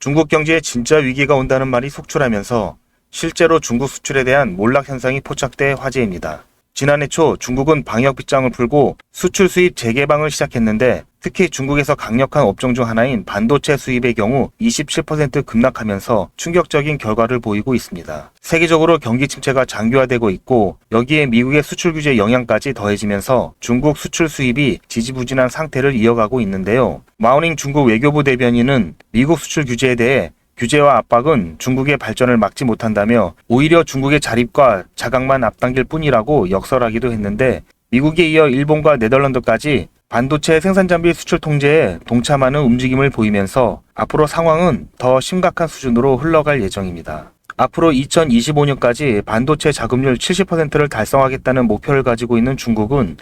중국 경제에 진짜 위기가 온다는 말이 속출하면서 실제로 중국 수출에 대한 몰락 현상이 포착돼 화제입니다. 지난해 초 중국은 방역 빗장을 풀고 수출 수입 재개방을 시작했는데 특히 중국에서 강력한 업종 중 하나인 반도체 수입의 경우 27% 급락하면서 충격적인 결과를 보이고 있습니다. 세계적으로 경기 침체가 장기화되고 있고 여기에 미국의 수출 규제 영향까지 더해지면서 중국 수출 수입이 지지부진한 상태를 이어가고 있는데요. 마오닝 중국 외교부 대변인은 미국 수출 규제에 대해 규제와 압박은 중국의 발전을 막지 못한다며 오히려 중국의 자립과 자각만 앞당길 뿐이라고 역설하기도 했는데 미국에 이어 일본과 네덜란드까지 반도체 생산 장비 수출 통제에 동참하는 움직임을 보이면서 앞으로 상황은 더 심각한 수준으로 흘러갈 예정입니다. 앞으로 2025년까지 반도체 자급률 70%를 달성하겠다는 목표를 가지고 있는 중국은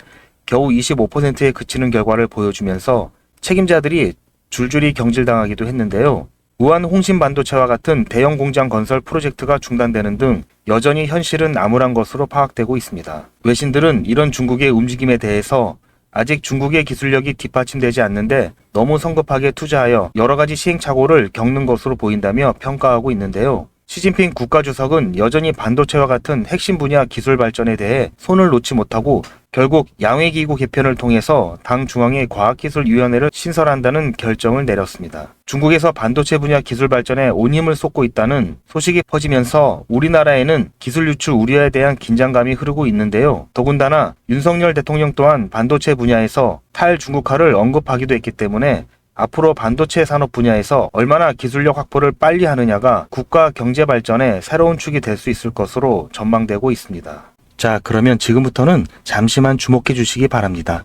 겨우 25%에 그치는 결과를 보여주면서 책임자들이 줄줄이 경질당하기도 했는데요. 우한 홍신 반도체와 같은 대형 공장 건설 프로젝트가 중단되는 등 여전히 현실은 암울한 것으로 파악되고 있습니다. 외신들은 이런 중국의 움직임에 대해서 아직 중국의 기술력이 뒷받침되지 않는데 너무 성급하게 투자하여 여러 가지 시행착오를 겪는 것으로 보인다며 평가하고 있는데요. 시진핑 국가주석은 여전히 반도체와 같은 핵심 분야 기술 발전에 대해 손을 놓지 못하고 결국 양회기구 개편을 통해서 당 중앙의 과학기술위원회를 신설한다는 결정을 내렸습니다. 중국에서 반도체 분야 기술 발전에 온 힘을 쏟고 있다는 소식이 퍼지면서 우리나라에는 기술 유출 우려에 대한 긴장감이 흐르고 있는데요. 더군다나 윤석열 대통령 또한 반도체 분야에서 탈중국화를 언급하기도 했기 때문에 앞으로 반도체 산업 분야에서 얼마나 기술력 확보를 빨리 하느냐가 국가 경제 발전의 새로운 축이 될 수 있을 것으로 전망되고 있습니다. 자, 그러면 지금부터는 잠시만 주목해 주시기 바랍니다.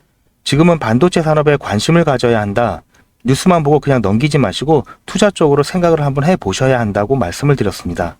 지금은 반도체 산업에 관심을 가져야 한다. 뉴스만 보고 그냥 넘기지 마시고 투자 쪽으로 생각을 한번 해 보셔야 한다고 말씀을 드렸습니다.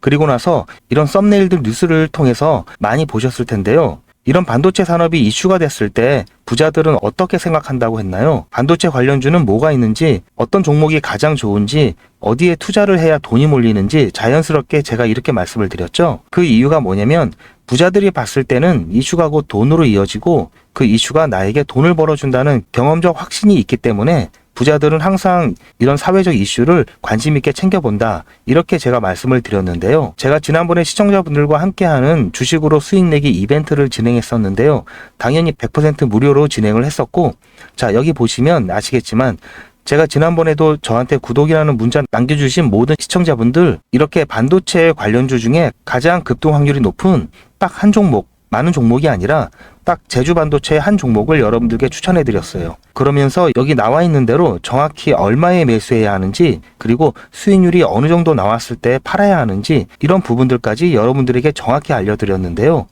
그리고 나서 이런 썸네일들 뉴스를 통해서 많이 보셨을 텐데요. 이런 반도체 산업이 이슈가 됐을 때 부자들은 어떻게 생각한다고 했나요? 반도체 관련주는 뭐가 있는지, 어떤 종목이 가장 좋은지, 어디에 투자를 해야 돈이 몰리는지 자연스럽게 제가 이렇게 말씀을 드렸죠. 그 이유가 뭐냐면 부자들이 봤을 때는 이슈가 곧 돈으로 이어지고 그 이슈가 나에게 돈을 벌어준다는 경험적 확신이 있기 때문에 부자들은 항상 이런 사회적 이슈를 관심 있게 챙겨본다. 이렇게 제가 말씀을 드렸는데요. 제가 지난번에 시청자분들과 함께하는 주식으로 수익 내기 이벤트를 진행했었는데요. 당연히 100% 무료로 진행을 했었고, 자, 여기 보시면 아시겠지만, 제가 지난번에도 저한테 구독이라는 문자 남겨주신 모든 시청자분들, 이렇게 반도체 관련주 중에 가장 급등 확률이 높은 딱 한 종목, 많은 종목이 아니라 딱 제주 반도체의 한 종목을 여러분들께 추천해 드렸어요. 그러면서 여기 나와 있는 대로 정확히 얼마에 매수해야 하는지 그리고 수익률이 어느 정도 나왔을 때 팔아야 하는지 이런 부분들까지 여러분들에게 정확히 알려드렸는데요.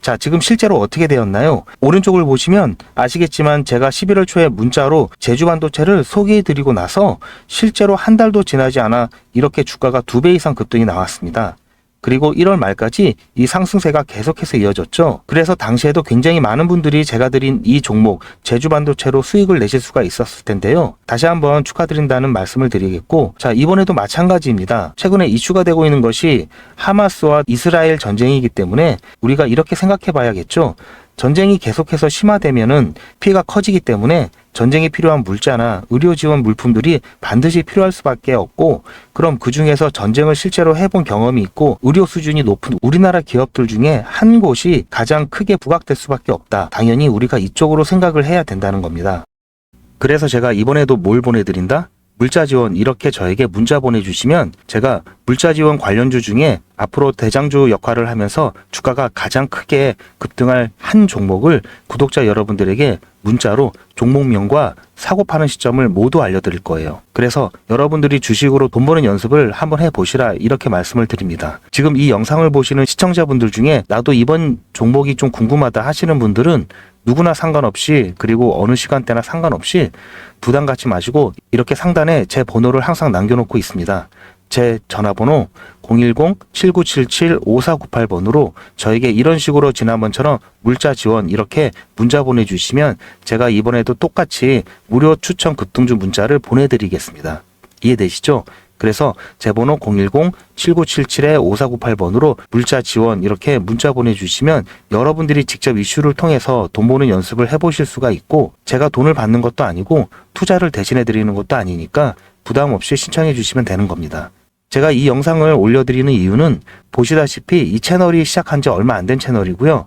자, 지금 실제로 어떻게 되었나요? 오른쪽을 보시면 아시겠지만 제가 11월 초에 문자로 제주 반도체를 소개해 드리고 나서 실제로 한 달도 지나지 않아 이렇게 주가가 두 배 이상 급등이 나왔습니다. 그리고 1월 말까지 이 상승세가 계속해서 이어졌죠. 그래서 당시에도 굉장히 많은 분들이 제가 드린 이 종목 제주 반도체로 수익을 내실 수가 있었을 텐데요. 다시 한번 축하드린다는 말씀을 드리겠고, 자 이번에도 마찬가지입니다. 최근에 이슈가 되고 있는 것이 하마스와 이스라엘 전쟁이기 때문에 우리가 이렇게 생각해 봐야겠죠. 전쟁이 계속해서 심화되면은 피해가 커지기 때문에 전쟁이 필요한 물자나 의료 지원 물품들이 반드시 필요할 수밖에 없고 그럼 그 중에서 전쟁을 실제로 해본 경험이 있고 의료 수준이 높은 우리나라 기업들 중에 한 곳이 가장 크게 부각될 수밖에 없다. 당연히 우리가 이쪽으로 생각을 해야 된다는 겁니다. 그래서 제가 이번에도 뭘 보내드린다? 물자 지원 이렇게 저에게 문자 보내주시면 제가 물자 지원 관련주 중에 앞으로 대장주 역할을 하면서 주가가 가장 크게 급등할 한 종목을 구독자 여러분들에게 문자로 종목명과 사고 파는 시점을 모두 알려드릴 거예요. 그래서 여러분들이 주식으로 돈 버는 연습을 한번 해보시라 이렇게 말씀을 드립니다. 지금 이 영상을 보시는 시청자분들 중에 나도 이번 종목이 좀 궁금하다 하시는 분들은 누구나 상관없이 그리고 어느 시간대나 상관없이 부담 갖지 마시고 이렇게 상단에 제 번호를 항상 남겨놓고 있습니다. 제 전화번호 010-7977-5498번으로 저에게 이런 식으로 지난번처럼 물자 지원 이렇게 문자 보내주시면 제가 이번에도 똑같이 무료 추천 급등주 문자를 보내드리겠습니다. 이해되시죠? 그래서 제 번호 010-7977-5498번으로 물자 지원 이렇게 문자 보내주시면 여러분들이 직접 이슈를 통해서 돈 버는 연습을 해보실 수가 있고 제가 돈을 받는 것도 아니고 투자를 대신해 드리는 것도 아니니까 부담 없이 신청해 주시면 되는 겁니다. 제가 이 영상을 올려드리는 이유는 보시다시피 이 채널이 시작한 지 얼마 안 된 채널이고요.